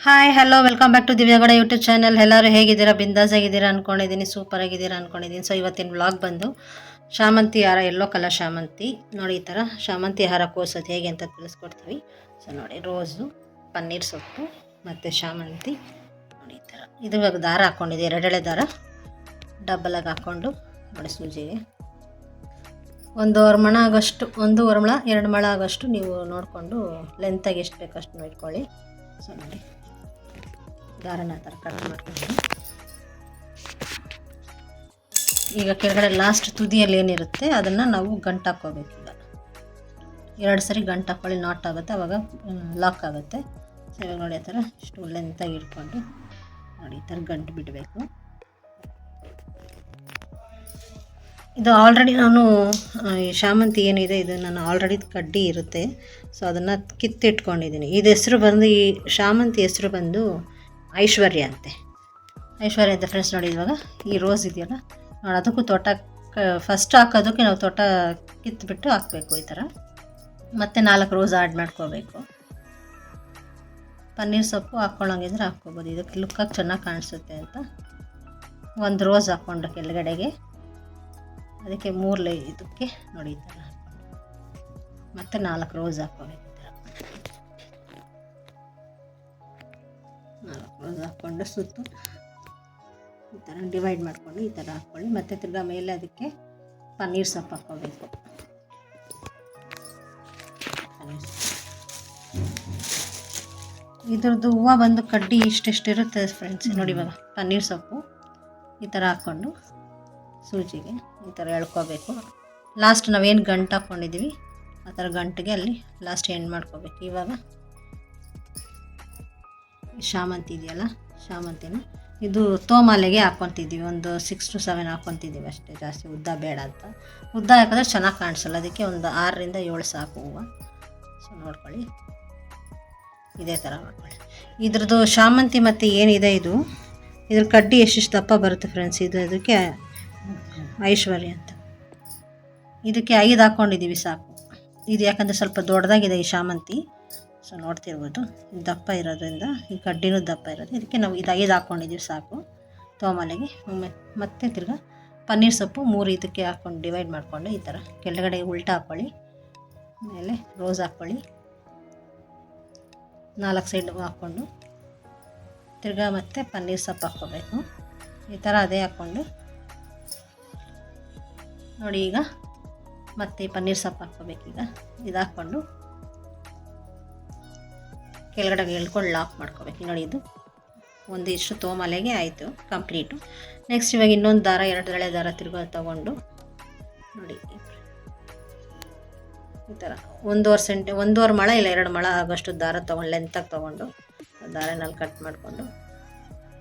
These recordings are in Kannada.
Hi hello welcome back to ದಿವ್ಯಾಗೌಡ YouTube channel ಎಲ್ಲರೂ ಹೇಗಿದ್ದೀರಾ? ಬಿಂದಾಸ್ ಆಗಿದ್ದೀರಾ ಅಂದ್ಕೊಂಡಿದ್ದೀನಿ ಸೂಪರ್ ಆಗಿದ್ದೀರಾ ಅನ್ಕೊಂಡಿದ್ದೀನಿ. ಸೊ ಇವತ್ತಿನ ವ್ಲಾಗ್ ಬಂದು ಶಾಮಂತಿ ಹಾರ ಎಲ್ಲೋ ಕಲರ್ ಶಾಮಂತಿ. ನೋಡಿ, ಈ ಥರ ಶಾಮಂತಿ ಹಾರ ಕೋಸೋದು ಹೇಗೆ ಅಂತ ತಿಳಿಸ್ಕೊಡ್ತೀವಿ. ಸೊ ನೋಡಿ, ರೋಸು, ಪನ್ನೀರ್ ಸೊಪ್ಪು ಮತ್ತು ಶಾಮಂತಿ. ನೋಡಿ, ಈ ಥರ ಇದು ಇವಾಗ ದಾರ ಹಾಕ್ಕೊಂಡಿದೆ ಎರಡೆಳೆ ದಾರ. ಡಬ್ಬಲಾಗಿ ಹಾಕ್ಕೊಂಡು ನೋಡಿ, ಸೂಜಿಗೆ. ಒಂದು ಮಣ ಆಗೋಷ್ಟು, ಒಂದು ಮಳ ಎರಡು ಮಳ ಆಗೋಷ್ಟು ನೀವು ನೋಡಿಕೊಂಡು ಲೆಂತಾಗಿ ಎಷ್ಟು ಬೇಕಷ್ಟು ಇಟ್ಕೊಳ್ಳಿ ಸೊ ನೋಡಿ. ದಾರನ ಥರ ಕಟ್ ಮಾಡ್ಕೊಂಡು ಈಗ ಕೆಳಗಡೆ ಲಾಸ್ಟ್ ತುದಿಯಲ್ಲಿ ಏನಿರುತ್ತೆ, ಅದನ್ನು ನಾವು ಗಂಟು ಹಾಕೋಬೇಕು ಈಗ. ಎರಡು ಸರಿ ಗಂಟು ಹಾಕ್ಕೊಳ್ಳಿ ನಾಟ್ ಆಗುತ್ತೆ, ಅವಾಗ ಲಾಕ್ ಆಗುತ್ತೆ. ಸೊ ನೋಡಿ ಆ ಥರ ಇಷ್ಟು ಲೆಂತಾಗಿ ಇಟ್ಕೊಂಡು ನೋಡಿ, ಈ ಥರ ಗಂಟು ಬಿಡಬೇಕು. ಇದು ಆಲ್ರೆಡಿ ನಾನು ಈ ಶಾಮಂತಿ ಏನಿದೆ ಇದು ನಾನು ಆಲ್ರೆಡಿ ಕಡ್ಡಿ ಇರುತ್ತೆ. ಸೊ ಅದನ್ನು ಕಿತ್ತಿಟ್ಕೊಂಡಿದ್ದೀನಿ. ಇದು ಹೆಸರು ಬಂದು ಈ ಶಾಮಂತಿ ಹೆಸರು ಬಂದು ಐಶ್ವರ್ಯ ಅಂತೆ. ಐಶ್ವರ್ಯ ಅಂತ ಫ್ರೆಂಡ್ಸ್ ನೋಡಿ ಇವಾಗ ಈ ರೋಸ್ ಇದೆಯಲ್ಲ? ನೋಡಿ, ಅದಕ್ಕೂ ತೋಟ ಫಸ್ಟ್ ಹಾಕೋದಕ್ಕೆ ನಾವು ತೋಟ ಕಿತ್ಬಿಟ್ಟು ಹಾಕಬೇಕು ಈ ಥರ. ಮತ್ತು ನಾಲ್ಕು ರೋಸ್ ಆ್ಯಡ್ ಮಾಡ್ಕೋಬೇಕು. ಪನ್ನೀರ್ ಸೊಪ್ಪು ಹಾಕ್ಕೊಳ್ಳೋಂಗಿದ್ರೆ ಹಾಕ್ಕೋಬೋದು. ಇದಕ್ಕೆ ಲುಕ್ಕಾಗಿ ಚೆನ್ನಾಗಿ ಕಾಣಿಸುತ್ತೆ ಅಂತ. ಒಂದು ರೋಸ್ ಹಾಕ್ಕೊಂಡು ಕೆಳಗಡೆಗೆ. ಅದಕ್ಕೆ ಮೂರು ಲೈ ಇದಕ್ಕೆ ನೋಡಿ ಈ ಥರ ಮತ್ತು ನಾಲ್ಕು ರೋಸ್ ಹಾಕ್ಕೋಬೇಕು. ನಾಲ್ಕು ಹಾಕ್ಕೊಂಡು ಸುತ್ತು. ಈ ಥರ ಡಿವೈಡ್ ಮಾಡಿಕೊಂಡು ಈ ಥರ ಹಾಕ್ಕೊಳ್ಳಿ. ಮತ್ತು ತಿರ್ಗಾ ಮೇಲೆ ಅದಕ್ಕೆ ಪನ್ನೀರ್ ಸೊಪ್ಪು ಹಾಕ್ಕೋಬೇಕು. ಪನ್ನೀರ್. ಇದ್ರದ್ದು ಹೂವು ಬಂದು ಕಡ್ಡಿ ಇಷ್ಟೆಷ್ಟು ಇರುತ್ತೆ ಫ್ರೆಂಡ್ಸ್ ನೋಡಿ ಇವಾಗ ಪನ್ನೀರ್ ಸೊಪ್ಪು ಈ ಥರ ಹಾಕ್ಕೊಂಡು ಸೂಜಿಗೆ ಈ ಥರ ಎಳ್ಕೋಬೇಕು. ಲಾಸ್ಟ್ ನಾವೇನು ಗಂಟು ಹಾಕ್ಕೊಂಡಿದ್ದೀವಿ ಆ ಥರ ಗಂಟಿಗೆ ಅಲ್ಲಿ ಲಾಸ್ಟ್ ಎಂಡ್ ಮಾಡ್ಕೋಬೇಕು. ಇವಾಗ ಶಾಮಂತಿ ಇದೆಯಲ್ಲ ಶಾಮಂತಿನ ಇದು ತೋಮಾಲೆಗೆ ಹಾಕ್ಕೊತಿದ್ದೀವಿ ಒಂದು ಸಿಕ್ಸ್ ಟು ಸೆವೆನ್ ಹಾಕ್ಕೊತಿದ್ದೀವಿ ಅಷ್ಟೇ, ಜಾಸ್ತಿ ಉದ್ದ ಬೇಡ ಅಂತ. ಉದ್ದ ಹಾಕಿದ್ರೆ ಚೆನ್ನಾಗಿ ಕಾಣಿಸಲ್ಲ, ಅದಕ್ಕೆ ಒಂದು ಆರರಿಂದ ಏಳು ಸಾಕು ಹೂವು. ಸೊ ನೋಡ್ಕೊಳ್ಳಿ. ಇದೇ ಥರ ಮಾಡ್ಕೊಳ್ಳಿ ಇದ್ರದ್ದು ಶಾಮಂತಿ ಮತ್ತು ಏನಿದೆ ಇದು? ಇದ್ರ ಕಡ್ಡಿ ಎಷ್ಟೆಷ್ಟು ದಪ್ಪ ಬರುತ್ತೆ ಫ್ರೆಂಡ್ಸ್ ಇದು ಇದಕ್ಕೆ ಐಶ್ವರ್ಯ ಅಂತ. ಇದಕ್ಕೆ ಐದು ಹಾಕ್ಕೊಂಡಿದ್ದೀವಿ ಸಾಕು. ಇದು ಯಾಕಂದರೆ ಸ್ವಲ್ಪ ದೊಡ್ಡದಾಗಿದೆ ಈ ಶಾಮಂತಿ ಸೊ ನೋಡ್ತಿರ್ಬೋದು. ದಪ್ಪ ಇರೋದ್ರಿಂದ, ಈ ಕಡ್ಡಿನೂ ದಪ್ಪ ಇರೋದು. ಇದಕ್ಕೆ ನಾವು ಇದು ಐದು ಹಾಕ್ಕೊಂಡಿದ್ದೀವಿ ಸಾಕು. ತೋಮಲೆಗೆ. ಮತ್ತೆ ತಿರ್ಗಾ ಪನ್ನೀರ್ ಸೊಪ್ಪು ಮೂರು ಇದಕ್ಕೆ ಹಾಕ್ಕೊಂಡು ಡಿವೈಡ್ ಮಾಡಿಕೊಂಡು ಈ ಥರ. ಕೆಳಗಡೆ ಉಲ್ಟಾ ಹಾಕ್ಕೊಳ್ಳಿ ಆಮೇಲೆ ರೋಸ್ ಹಾಕ್ಕೊಳ್ಳಿ ನಾಲ್ಕು ಸೈಡ್ ಹಾಕ್ಕೊಂಡು ತಿರ್ಗಾ ಮತ್ತೆ ಪನ್ನೀರ್ ಸೊಪ್ಪು ಹಾಕ್ಕೋಬೇಕು. ಈ ಥರ ಅದೇ ಹಾಕ್ಕೊಂಡು. ನೋಡಿ ಈಗ ಮತ್ತೆ ಪನ್ನೀರ್ ಸೊಪ್ಪು ಹಾಕ್ಕೋಬೇಕೀಗ. ಇದು ಹಾಕ್ಕೊಂಡು ಕೆಳಗಡೆ ಎಳ್ಕೊಂಡು ಲಾಕ್ ಮಾಡ್ಕೋಬೇಕು. ನೋಡಿ ಇದು ಒಂದಿಷ್ಟು ತೋಮಲೆಗೆ ಆಯಿತು ಕಂಪ್ಲೀಟು ನೆಕ್ಸ್ಟ್ ಇವಾಗ ಇನ್ನೊಂದು ದಾರ, ಎರಡು ದಳೆ ದಾರ ತಿರ್ಗೋ ತಗೊಂಡು ನೋಡಿ ಈ ಥರ ಒಂದೂವರೆ ಸೆಂಟಿ, ಒಂದೂವರೆ ಮಳ ಇಲ್ಲ, ಎರಡು ಮೊಳ ಆಗೋಷ್ಟು ದಾರ ತೊಗೊಂಡು ಲೆಂತಾಗಿ ತೊಗೊಂಡು ದಾರನಲ್ಲಿ ಕಟ್ ಮಾಡಿಕೊಂಡು.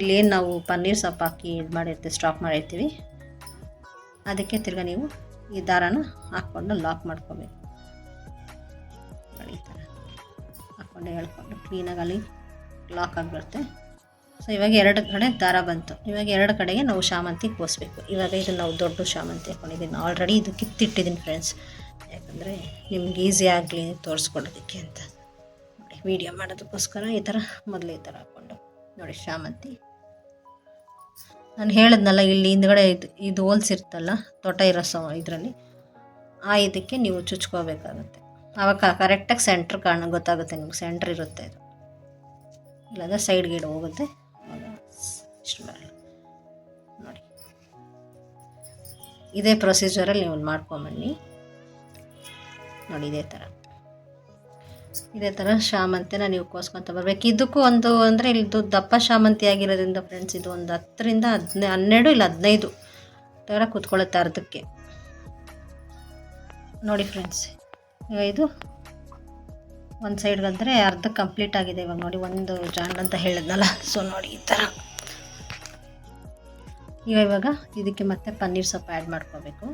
ಇಲ್ಲೇನು ನಾವು ಪನ್ನೀರ್ ಸೊಪ್ಪು ಹಾಕಿ ಇದು ಮಾಡಿರ್ತೀವಿ ಸ್ಟಾಕ್ ಮಾಡಿರ್ತೀವಿ. ಅದಕ್ಕೆ ತಿರ್ಗಾ ನೀವು ಈ ದಾರನ ಹಾಕ್ಕೊಂಡು ಲಾಕ್ ಮಾಡ್ಕೋಬೇಕು. ಈ ಥರ ಹಾಕ್ಕೊಂಡು ಹೇಳ್ಕೊಂಡು ಕ್ಲೀನಾಗಿ ಅಲ್ಲಿ ಲಾಕ್ ಆಗಿಬಿಡುತ್ತೆ ಸೊ ಇವಾಗ ಎರಡು ಕಡೆ ದಾರ ಬಂತು. ಇವಾಗ ಎರಡು ಕಡೆಗೆ ನಾವು ಶಾಮಂತಿ ಕೋಸ್ಬೇಕು ಇವಾಗ ಇದು ನಾವು ದೊಡ್ಡ ಶಾಮಂತಿ ಹಾಕ್ಕೊಂಡಿದ್ದೀನಿ ಆಲ್ರೆಡಿ ಇದು ಕಿತ್ತಿಟ್ಟಿದ್ದೀನಿ ಫ್ರೆಂಡ್ಸ್ ಯಾಕಂದರೆ ನಿಮ್ಗೆ ಈಸಿ ಆಗಲಿ ತೋರಿಸ್ಕೊಡೋದಕ್ಕೆ ಅಂತ. ನೋಡಿ ವೀಡಿಯೋ ಮಾಡೋದಕ್ಕೋಸ್ಕರ ಈ ಥರ ಮೊದಲು ಈ ಥರ ಹಾಕ್ಕೊಂಡು. ನೋಡಿ, ಶಾಮಂತಿ. ನಾನು ಹೇಳಿದ್ನಲ್ಲ, ಇಲ್ಲಿ ಹಿಂದ್ಗಡೆ ಇದು ಇದು ಹೋಲ್ಸಿರ್ತಲ್ಲ ತೋಟ ಇರೋ ಸ ಇದರಲ್ಲಿ. ಆ ಇದಕ್ಕೆ ನೀವು ಚುಚ್ಕೋಬೇಕಾಗುತ್ತೆ. ಆವಾಗ ಕರೆಕ್ಟಾಗಿ ಸೆಂಟ್ರ್ ಕಾಣ ಗೊತ್ತಾಗುತ್ತೆ ನಿಮ್ಗೆ ಸೆಂಟ್ರ್ ಇರುತ್ತೆ ಇದು. ಇಲ್ಲಾಂದರೆ ಸೈಡ್ ಗೀಡ್ ಹೋಗುತ್ತೆ. ನೋಡಿ. ಇದೇ ಪ್ರೊಸೀಜರಲ್ಲಿ ನೀವು ಮಾಡ್ಕೊಂಬನ್ನಿ. ನೋಡಿ, ಇದೇ ಥರ ಇದೇ ಥರ ಶಾಮಂತಿನ ನೀವು ಕೋಸ್ಕೊತ ಬರಬೇಕು. ಇದಕ್ಕೂ ಒಂದು ಅಂದರೆ ಇದು ದಪ್ಪ ಶಾಮಂತಿ ಆಗಿರೋದ್ರಿಂದ ಫ್ರೆಂಡ್ಸ್ ಇದು ಒಂದು ಹತ್ತರಿಂದ ಹದಿನೈ ಹನ್ನೆರಡು ಇಲ್ಲ ಹದಿನೈದು. ಥರ ಕೂತ್ಕೊಳ್ಳುತ್ತೆ ಅರ್ಧಕ್ಕೆ. ನೋಡಿ ಫ್ರೆಂಡ್ಸ್ ಈಗ ಇದು ಒಂದು ಸೈಡ್ಗಂದರೆ ಅರ್ಧ ಕಂಪ್ಲೀಟ್ ಆಗಿದೆ ಇವಾಗ ನೋಡಿ, ಒಂದು ಜಾಂಡ್ ಅಂತ ಹೇಳಿದ್ನಲ್ಲ. ಸೊ ನೋಡಿ ಈ ಥರ ಈಗ ಇವಾಗ ಇದಕ್ಕೆ ಮತ್ತೆ ಪನ್ನೀರ್ ಸೊಪ್ಪು ಆ್ಯಡ್ ಮಾಡ್ಕೋಬೇಕು.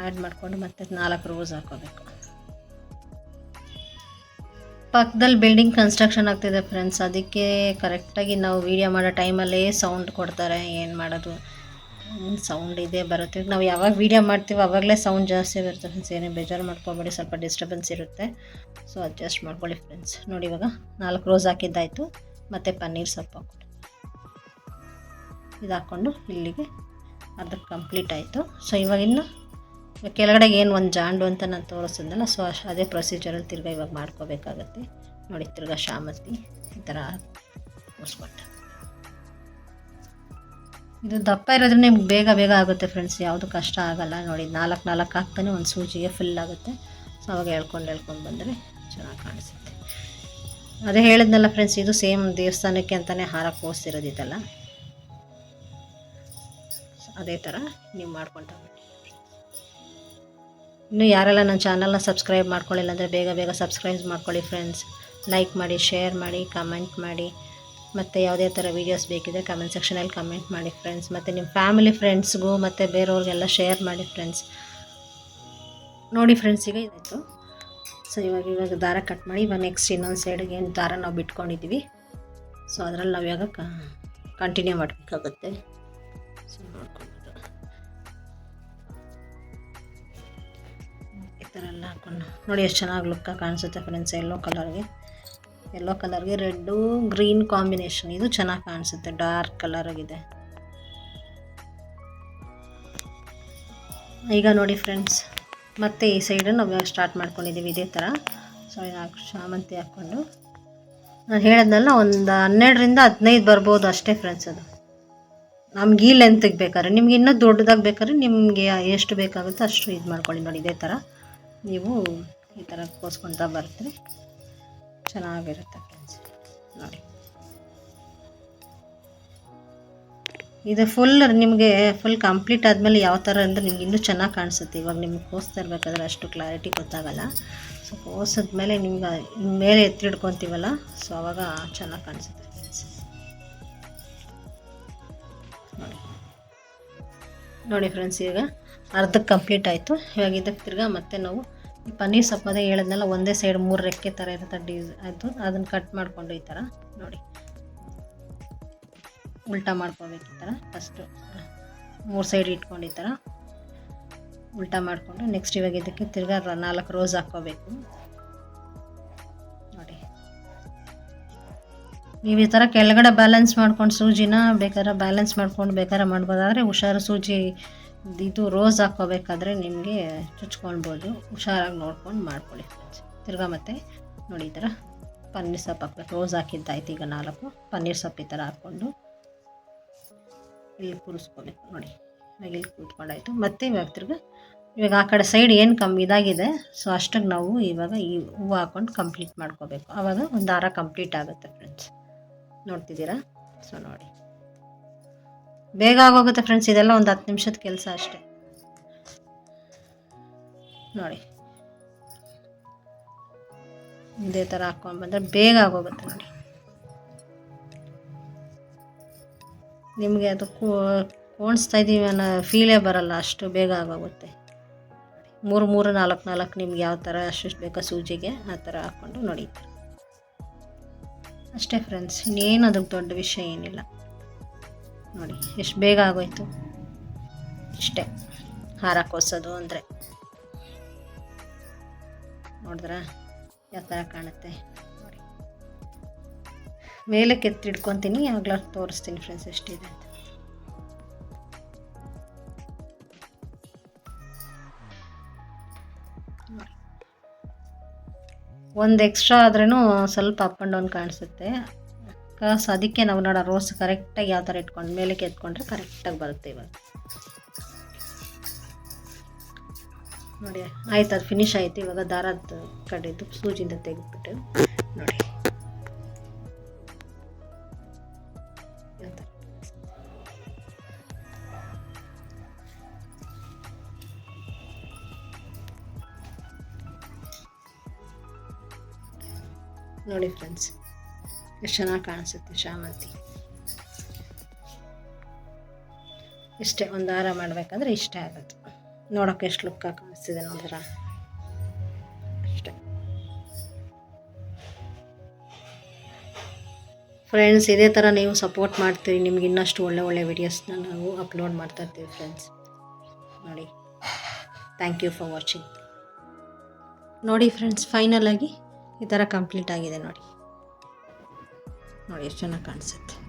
ಆ್ಯಡ್ ಮಾಡಿಕೊಂಡು ಮತ್ತೆ ನಾಲ್ಕು ರೋಸ್ ಹಾಕೋಬೇಕು. ಪಕ್ಕದಲ್ಲಿ ಬಿಲ್ಡಿಂಗ್ ಕನ್ಸ್ಟ್ರಕ್ಷನ್ ಆಗ್ತಿದೆ ಫ್ರೆಂಡ್ಸ್ ಅದಕ್ಕೆ ಕರೆಕ್ಟಾಗಿ ನಾವು ವೀಡಿಯೋ ಮಾಡೋ ಟೈಮಲ್ಲೇ ಸೌಂಡ್ ಕೊಡ್ತಾರೆ, ಏನು ಮಾಡೋದು. ಸೌಂಡ್ ಇದೆ ಬರುತ್ತೆ. ನಾವು ಯಾವಾಗ ವೀಡಿಯೋ ಮಾಡ್ತೀವೋ ಅವಾಗಲೇ ಸೌಂಡ್ ಜಾಸ್ತಿ ಬರುತ್ತೆ ಫ್ರೆಂಡ್ಸ್ ಏನೇ ಬೇಜಾರು ಮಾಡ್ಕೊಬೇಡಿ, ಸ್ವಲ್ಪ ಡಿಸ್ಟರ್ಬೆನ್ಸ್ ಇರುತ್ತೆ. ಸೊ ಅಡ್ಜಸ್ಟ್ ಮಾಡ್ಕೊಳ್ಳಿ ಫ್ರೆಂಡ್ಸ್ ನೋಡಿ ಇವಾಗ ನಾಲ್ಕು ರೋಸ್ ಹಾಕಿದ್ದಾಯಿತು. ಮತ್ತು ಪನ್ನೀರ್ ಸೊಪ್ಪು ಹಾಕ್ಕೊಂಡು ಇದು ಹಾಕ್ಕೊಂಡು ಇಲ್ಲಿಗೆ ಅದು ಕಂಪ್ಲೀಟ್ ಆಯಿತು. ಸೊ ಇವಾಗ ಇನ್ನು ಕೆಳಗಡೆಗೆ ಏನು ಒಂದು ಜಾಂಡು ಅಂತ ನಾನು ತೋರಿಸಿದ್ನಲ್ಲ ಸೊ ಅದೇ ಪ್ರೊಸೀಜರಲ್ಲಿ ತಿರ್ಗಾ ಇವಾಗ ಮಾಡ್ಕೋಬೇಕಾಗತ್ತೆ. ನೋಡಿ, ತಿರ್ಗಾ ಶಾಮಂತಿ ಈ ಥರ ಮುಸ್ಕೊಟ್ಟೆ ಇದು ದಪ್ಪ ಇರೋದ್ರೆ ನಿಮ್ಗೆ ಬೇಗ ಬೇಗ ಆಗುತ್ತೆ ಫ್ರೆಂಡ್ಸ್ ಯಾವುದು ಕಷ್ಟ ಆಗಲ್ಲ ನೋಡಿ, ನಾಲ್ಕು ನಾಲ್ಕು ಹಾಕ್ತಾನೆ ಒಂದು ಸೂಜಿಗೆ ಫಿಲ್ ಆಗುತ್ತೆ. ಸೊ ಅವಾಗ ಹೇಳ್ಕೊಂಡು ಹೇಳ್ಕೊಂಡು ಬಂದರೆ ಚೆನ್ನಾಗಿ ಕಾಣಿಸುತ್ತೆ. ಅದೇ ಹೇಳಿದ್ನಲ್ಲ ಫ್ರೆಂಡ್ಸ್ ಇದು ಸೇಮ್ ದೇವಸ್ಥಾನಕ್ಕೆ ಅಂತಲೇ ಹಾರ ಕೋಸಿರೋದು ಇದೆಲ್ಲ ಅದೇ ಥರ ನೀವು ಮಾಡ್ಕೊಳ್ತಾ ಬನ್ನಿ ಇನ್ನು ಯಾರೆಲ್ಲ ನನ್ನ ಚಾನಲ್ನ ಸಬ್ಸ್ಕ್ರೈಬ್ ಮಾಡ್ಕೊಳ್ಳಿಲ್ಲ ಅಂದರೆ ಬೇಗ ಬೇಗ ಸಬ್ಸ್ಕ್ರೈಬ್ ಮಾಡ್ಕೊಳ್ಳಿ ಫ್ರೆಂಡ್ಸ್ ಲೈಕ್ ಮಾಡಿ ಶೇರ್ ಮಾಡಿ ಕಮೆಂಟ್ ಮಾಡಿ. ಮತ್ತು ಯಾವುದೇ ಥರ ವೀಡಿಯೋಸ್ ಬೇಕಿದ್ರೆ ಕಮೆಂಟ್ ಸೆಕ್ಷನಲ್ಲಿ ಕಮೆಂಟ್ ಮಾಡಿ ಫ್ರೆಂಡ್ಸ್ ಮತ್ತು ನಿಮ್ಮ ಫ್ಯಾಮಿಲಿ ಫ್ರೆಂಡ್ಸ್ಗೂ ಮತ್ತು ಬೇರೆಯವ್ರಿಗೆಲ್ಲ ಶೇರ್ ಮಾಡಿ ಫ್ರೆಂಡ್ಸ್ ನೋಡಿ ಫ್ರೆಂಡ್ಸ್ ಈಗ ಇದಾಯಿತು. ಸೊ ಇವಾಗ ಇವಾಗ ದಾರ ಕಟ್ ಮಾಡಿ, ಇವಾಗ ನೆಕ್ಸ್ಟ್ ಇನ್ನೊಂದು ಸೈಡ್ಗೆ ಏನು ದಾರ ನಾವು ಬಿಟ್ಕೊಂಡಿದ್ದೀವಿ ಸೊ ಅದರಲ್ಲಿ ನಾವು ಇವಾಗ ಕಂಟಿನ್ಯೂ ಮಾಡಬೇಕಾಗುತ್ತೆ. ಸೊ ನೋಡ್ಕೊಬೋದು ಈ ಥರ ಎಲ್ಲ ಹಾಕೊಂಡು ನೋಡಿ ಎಷ್ಟು ಚೆನ್ನಾಗಿ ಲುಕ್ಕ ಕಾಣಿಸುತ್ತೆ ಫ್ರೆಂಡ್ಸ್ ಎಲ್ಲೋ ಕಲರ್ಗೆ ಎಲ್ಲೋ ಕಲರ್ಗೆ ರೆಡ್ಡು ಗ್ರೀನ್ ಕಾಂಬಿನೇಷನ್ ಇದು ಚೆನ್ನಾಗಿ ಕಾಣಿಸುತ್ತೆ ಡಾರ್ಕ್ ಕಲರ್ ಆಗಿದೆ. ಈಗ ನೋಡಿ ಫ್ರೆಂಡ್ಸ್ ಮತ್ತೆ ಈ ಸೈಡನ್ನು ನಾವು ಸ್ಟಾರ್ಟ್ ಮಾಡ್ಕೊಂಡಿದ್ದೀವಿ ಇದೇ ಥರ ಸೊ ಹಾಕಿ ಶಾಮಂತಿ ಹಾಕ್ಕೊಂಡು. ನಾನು ಹೇಳಿದ್ನಲ್ಲ, ಒಂದು ಹನ್ನೆರಡರಿಂದ ಹದಿನೈದು ಬರ್ಬೋದು ಅಷ್ಟೇ ಫ್ರೆಂಡ್ಸ್ ಅದು. ನಮ್ಗೆ ಈ ಲೆಂತಿಗೆ ಬೇಕಾದ್ರೆ, ನಿಮ್ಗೆ ಇನ್ನೂ ದೊಡ್ಡದಾಗಿ ಬೇಕಾದ್ರೆ ನಿಮಗೆ ಎಷ್ಟು ಬೇಕಾಗುತ್ತೋ ಅಷ್ಟು ಇದು ಮಾಡ್ಕೊಳ್ಳಿ ನೋಡಿ ಇದೇ ಥರ ನೀವು ಈ ಥರ ಕೋಸ್ಕೊತಾ ಬರ್ತೀರಿ. ಚೆನ್ನಾಗಿರುತ್ತೆ ಫ್ರೆಂಡ್ಸ್. ನೋಡಿ. ಇದು ಫುಲ್ ನಿಮಗೆ ಫುಲ್ ಕಂಪ್ಲೀಟ್ ಆದಮೇಲೆ ಯಾವ ಥರ ಅಂದರೆ ನಿಮ್ಗೆ ಇನ್ನೂ ಚೆನ್ನಾಗಿ ಕಾಣಿಸುತ್ತೆ. ಇವಾಗ ನಿಮ್ಗೆ ಕೋಸ್ತಾ ಇರಬೇಕಾದ್ರೆ ಅಷ್ಟು ಕ್ಲಾರಿಟಿ ಗೊತ್ತಾಗಲ್ಲ. ಸೊ ಕೋಸಿದ್ಮೇಲೆ ನಿಮ್ಗೆ ಮೇಲೆ ಎತ್ತಿಡ್ಕೊತೀವಲ್ಲ ಸೊ ಅವಾಗ ಚೆನ್ನಾಗಿ ಕಾಣಿಸುತ್ತೆ ನೋಡಿ. ನೋಡಿ ಫ್ರೆಂಡ್ಸ್, ಈಗ ಅರ್ಧಕ್ಕೆ ಕಂಪ್ಲೀಟ್ ಆಯಿತು. ಇವಾಗ ಇದಕ್ಕೆ ತಿರ್ಗಾ ಮತ್ತೆ ನಾವು ಪನ್ನೀರ್ ಸೊಪ್ಪು ಅದೇ ಹೇಳಿದ್ನಲ್ಲ, ಒಂದೇ ಸೈಡ್ ಮೂರು ರೆಕ್ಕೆ ಥರ ಇರುತ್ತೆ ಡೀಸ್ ಅದು ಅದನ್ನು ಕಟ್ ಮಾಡಿಕೊಂಡು ಈ ಥರ ನೋಡಿ. ಉಲ್ಟಾ ಮಾಡ್ಕೊಬೇಕು ಈ ಥರ ಫಸ್ಟು ಮೂರು ಸೈಡ್ ಇಟ್ಕೊಂಡು ಈ ಥರ ಉಲ್ಟಾ ಮಾಡಿಕೊಂಡು ನೆಕ್ಸ್ಟ್ ಇವಾಗ ಇದಕ್ಕೆ ತಿರ್ಗಾ ನಾಲ್ಕು ರೋಸ್ ಹಾಕ್ಕೋಬೇಕು. ನೋಡಿ. ನೀವು ಈ ಥರ ಕೆಳಗಡೆ ಬ್ಯಾಲೆನ್ಸ್ ಮಾಡ್ಕೊಂಡು ಸೂಜಿನ ಬೇಕಾದ್ರೆ ಬ್ಯಾಲೆನ್ಸ್ ಮಾಡ್ಕೊಂಡು ಬೇಕಾದ್ರೆ ಮಾಡ್ಬೋದಾದ್ರೆ ಹುಷಾರು ಸೂಜಿ ಇದು ರೋಸ್ ಹಾಕೋಬೇಕಾದ್ರೆ ನಿಮಗೆ ಚುಚ್ಕೊಳ್ಬೋದು. ಹುಷಾರಾಗಿ ನೋಡ್ಕೊಂಡು ಮಾಡ್ಕೊಳ್ಳಿ. ಫ್ರೆಂಡ್ಸ್ ತಿರ್ಗಾ ಮತ್ತೆ ನೋಡಿ ಈ ಥರ ಪನ್ನೀರ್ ಸೊಪ್ಪು ಹಾಕ್ಬೇಕು. ರೋಸ್ ಹಾಕಿದ್ದಾಯ್ತು ಈಗ ನಾಲ್ಕು. ಪನ್ನೀರ್ ಸೊಪ್ಪು ಈ ಥರ ಹಾಕ್ಕೊಂಡು ಇಲ್ಲಿ ಕೂರಿಸ್ಕೊಳ್ಳಿ. ನೋಡಿ ಇಲ್ಲಿ ಕೂತ್ಕೊಂಡಾಯಿತು. ಮತ್ತೆ ಇವಾಗ ತಿರ್ಗಾ, ಇವಾಗ ಆ ಕಡೆ ಸೈಡ್ ಏನು ಕಮ್ಮಿ ಇದಾಗಿದೆ ಸೊ ಅಷ್ಟಕ್ಕೆ ನಾವು ಇವಾಗ ಈ ಹೂವು ಹಾಕ್ಕೊಂಡು ಕಂಪ್ಲೀಟ್ ಮಾಡ್ಕೋಬೇಕು. ಆವಾಗ ಒಂದು ದಾರ ಕಂಪ್ಲೀಟ್ ಆಗುತ್ತೆ ಫ್ರೆಂಡ್ಸ್ ನೋಡ್ತಿದ್ದೀರಾ? ಸೊ ನೋಡಿ. ಬೇಗ ಆಗೋಗುತ್ತೆ ಫ್ರೆಂಡ್ಸ್ ಇದೆಲ್ಲ ಒಂದು ಹತ್ತು ನಿಮಿಷದ ಕೆಲಸ ಅಷ್ಟೇ. ನೋಡಿ. ಇದೇ ಥರ ಹಾಕೊಂಡ್ಬಂದ್ರೆ ಬೇಗ ಆಗೋಗುತ್ತೆ ನೋಡಿ. ನಿಮಗೆ ಅದು ಕೋಣಿಸ್ತಾ ಇದ್ದೀವಿ ಅನ್ನೋ ಫೀಲೇ ಬರಲ್ಲ, ಅಷ್ಟು ಬೇಗ ಆಗೋಗುತ್ತೆ. ಮೂರು ಮೂರು, ನಾಲ್ಕು ನಾಲ್ಕು ನಿಮ್ಗೆ ಯಾವ ಥರ ಅಷ್ಟು ಬೇಕೋ ಸೂಜಿಗೆ, ಆ ಥರ ಹಾಕ್ಕೊಂಡು ನೋಡಿ. ಅಷ್ಟೇ ಫ್ರೆಂಡ್ಸ್ ಇನ್ನೇನು ಅದಕ್ಕೆ ದೊಡ್ಡ ವಿಷಯ ಏನಿಲ್ಲ. ನೋಡಿ, ಎಷ್ಟು ಬೇಗ ಆಗೋಯ್ತು. ಇಷ್ಟೇ, ಹಾರ ಕೋಸೋದು ಅಂದರೆ. ನೋಡಿದ್ರ? ಯಾವ ಥರ ಕಾಣುತ್ತೆ? ನೋಡಿ. ಮೇಲೆ ಕೆತ್ತಿಡ್ಕೊತೀನಿ ಯಾವಾಗಲೂ ತೋರಿಸ್ತೀನಿ ಫ್ರೆಂಡ್ಸ್ ಎಷ್ಟಿದೆ ಅಂತ. ಒಂದು ಎಕ್ಸ್ಟ್ರಾ ಆದ್ರೂ ಸ್ವಲ್ಪ ಅಪ್ ಆ್ಯಂಡ್ ಡೌನ್ ಕಾಣಿಸುತ್ತೆ. ಕಾಸು ಅದಕ್ಕೆ ನಾವು ನೋಡೋ ರೋಸ್ ಕರೆಕ್ಟಾಗಿ ಯಾವ ಥರ ಇಟ್ಕೊಂಡು, ಮೇಲೆ ಎತ್ಕೊಂಡ್ರೆ ಕರೆಕ್ಟಾಗಿ ಬರುತ್ತೆ ಇವಾಗ. ನೋಡಿ, ಆಯ್ತು, ಅದು ಫಿನಿಶ್ ಆಯಿತು. ಇವಾಗ ದಾರದ ಕಡೆದು ಸೂಜಿಂದ ತೆಗೆದ್ಬಿಟ್ಟು, ನೋಡಿ. ಎಷ್ಟು ಚೆನ್ನಾಗಿ ಕಾಣಿಸುತ್ತೆ ಶಾಮಂತಿ. ಇಷ್ಟೇ ಒಂದು ಹಾರ ಮಾಡಬೇಕಂದ್ರೆ ಇಷ್ಟ ಆಗುತ್ತೆ. ನೋಡೋಕೆ ಎಷ್ಟು ಲುಕ್ಕ ಕಾಣಿಸ್ತಿದೆ ನೋಡಿದ್ರ? ಅಷ್ಟೆ. ಫ್ರೆಂಡ್ಸ್ ಇದೇ ಥರ ನೀವು ಸಪೋರ್ಟ್ ಮಾಡ್ತೀರಿ, ನಿಮ್ಗೆ ಇನ್ನಷ್ಟು ಒಳ್ಳೆ ಒಳ್ಳೆ ವಿಡಿಯೋಸ್ನ ನಾವು ಅಪ್ಲೋಡ್ ಮಾಡ್ತಾ ಇರ್ತೀವಿ ಫ್ರೆಂಡ್ಸ್ ನೋಡಿ. ಥ್ಯಾಂಕ್ ಯು ಫಾರ್ ವಾಚಿಂಗ್ ನೋಡಿ ಫ್ರೆಂಡ್ಸ್ ಫೈನಲ್ ಆಗಿ ಈ ಥರ ಕಂಪ್ಲೀಟ್ ಆಗಿದೆ ನೋಡಿ. ನೋಡಿ ಎಷ್ಟು ಚೆನ್ನಾಗಿ ಕಾಣಿಸುತ್ತೆ.